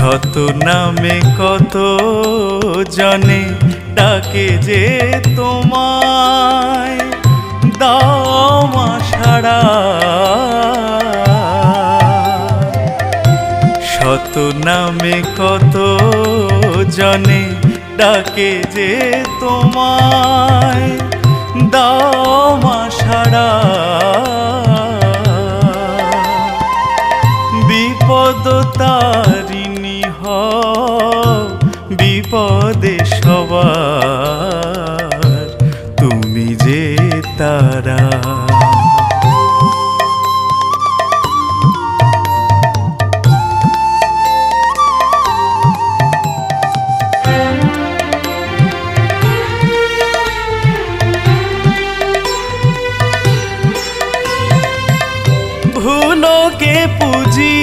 শত নামে কত জনে ডাকে যে তোমায়, দাও মা সাড়া। শত নামে কত জনে ডাকে যে তোমায়, দাও মা সাড়া। বিপদে সবার তুমি যে তারা। ভুলোকে পুজি